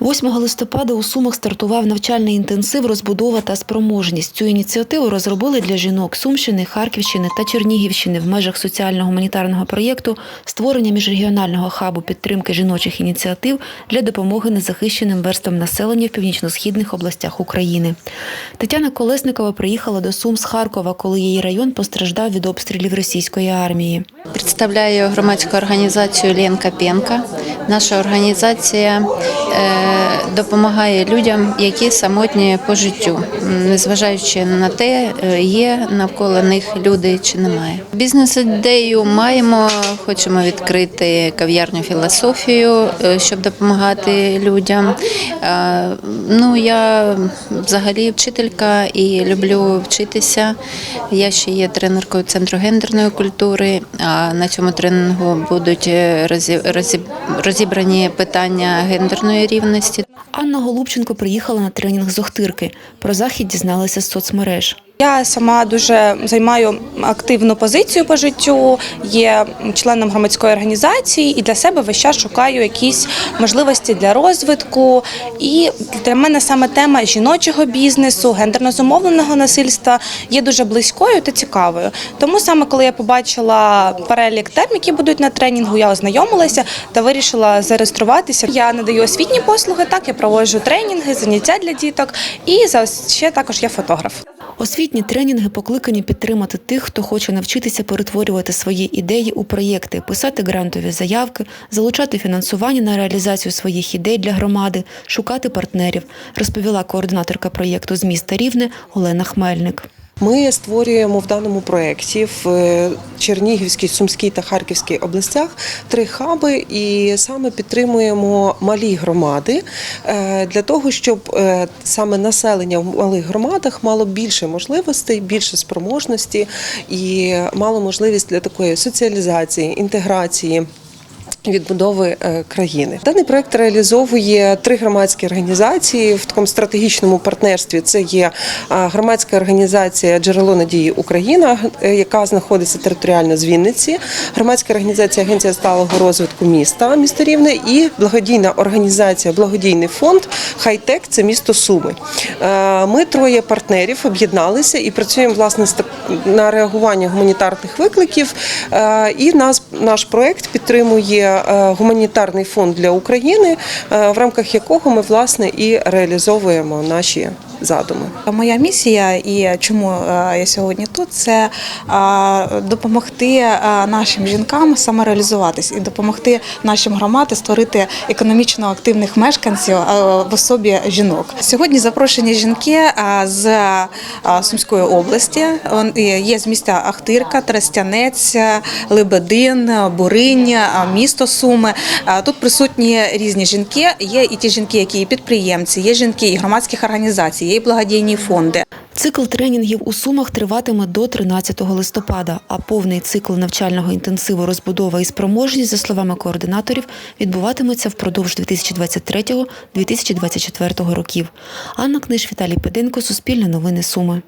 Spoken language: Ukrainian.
8 листопада у Сумах стартував навчальний інтенсив розбудова та спроможність. Цю ініціативу розробили для жінок Сумщини, Харківщини та Чернігівщини в межах соціально-гуманітарного проєкту створення міжрегіонального хабу підтримки жіночих ініціатив для допомоги незахищеним верствам населення в північно-східних областях України. Тетяна Колесникова приїхала до Сум з Харкова, коли її район постраждав від обстрілів російської армії. Представляю громадську організацію Ленка Пенка. Наша організація допомагає людям, які самотні по життю, незважаючи на те, е, є навколо них люди чи немає. Бізнес-ідею маємо, хочемо відкрити кав'ярню філософію, е, щоб допомагати людям. Е, Ну, я взагалі вчителька і люблю вчитися. Я ще є тренеркою центру гендерної культури. А на цьому тренінгу будуть е, розі- розі- розібрані питання гендерної рівності. Анна Голубченко приїхала на тренінг з Охтирки. Про захід дізналася з соцмереж. Я сама дуже займаю активну позицію по життю, є членом громадської організації і для себе весь час шукаю якісь можливості для розвитку. І для мене саме тема жіночого бізнесу, гендерно зумовленого насильства є дуже близькою та цікавою. Тому саме коли я побачила перелік тем, які будуть на тренінгу, я ознайомилася та вирішила зареєструватися. Я надаю освітні послуги, так я проводжу тренінги, заняття для діток і ще також я фотограф. Освітні тренінги покликані підтримати тих, хто хоче навчитися перетворювати свої ідеї у проєкти, писати грантові заявки, залучати фінансування на реалізацію своїх ідей для громади, шукати партнерів, розповіла координаторка проєкту з міста Рівне Олена Хмельник. Ми створюємо в даному проєкті в е, Чернігівській, Сумській та Харківській областях три хаби і саме підтримуємо малі громади е, для того, щоб е, саме населення в малих громадах мало більше можливостей, більше спроможності і мало можливість для такої соціалізації, інтеграції. Відбудови е, країни даний проект реалізовує три громадські організації в такому стратегічному партнерстві. Це є е, громадська організація Джерело надії Україна, е, яка знаходиться територіально з Вінниці, громадська організація Агенція сталого розвитку міста місто Рівне і благодійна організація Благодійний фонд Хайтек це місто Суми. Ми троє партнерів об'єдналися і працюємо власне на реагування гуманітарних викликів. І нас наш проект підтримує е, гуманітарний фонд для України, е, в рамках якого ми власне і реалізовуємо наші задуми. Моя місія і чому е, я сьогодні тут, це е, допомогти е, нашим жінкам самореалізуватись і допомогти нашим громадам створити економічно активних мешканців в особі жінок. Сьогодні запрошені жінки з Сумської області. Є з міста Ахтирка, Тростянець, Лебедин, Буринь, місто Суми. Тут присутні різні жінки. Є і ті жінки, які і підприємці, є жінки і громадських організацій, є благодійні фонди. Цикл тренінгів у Сумах триватиме до 13 листопада, а повний цикл навчального інтенсиву розбудова і спроможність, за словами координаторів, відбуватиметься впродовж 2023-2024 років. Анна Книж, Віталій Педенко, Суспільне новини Суми.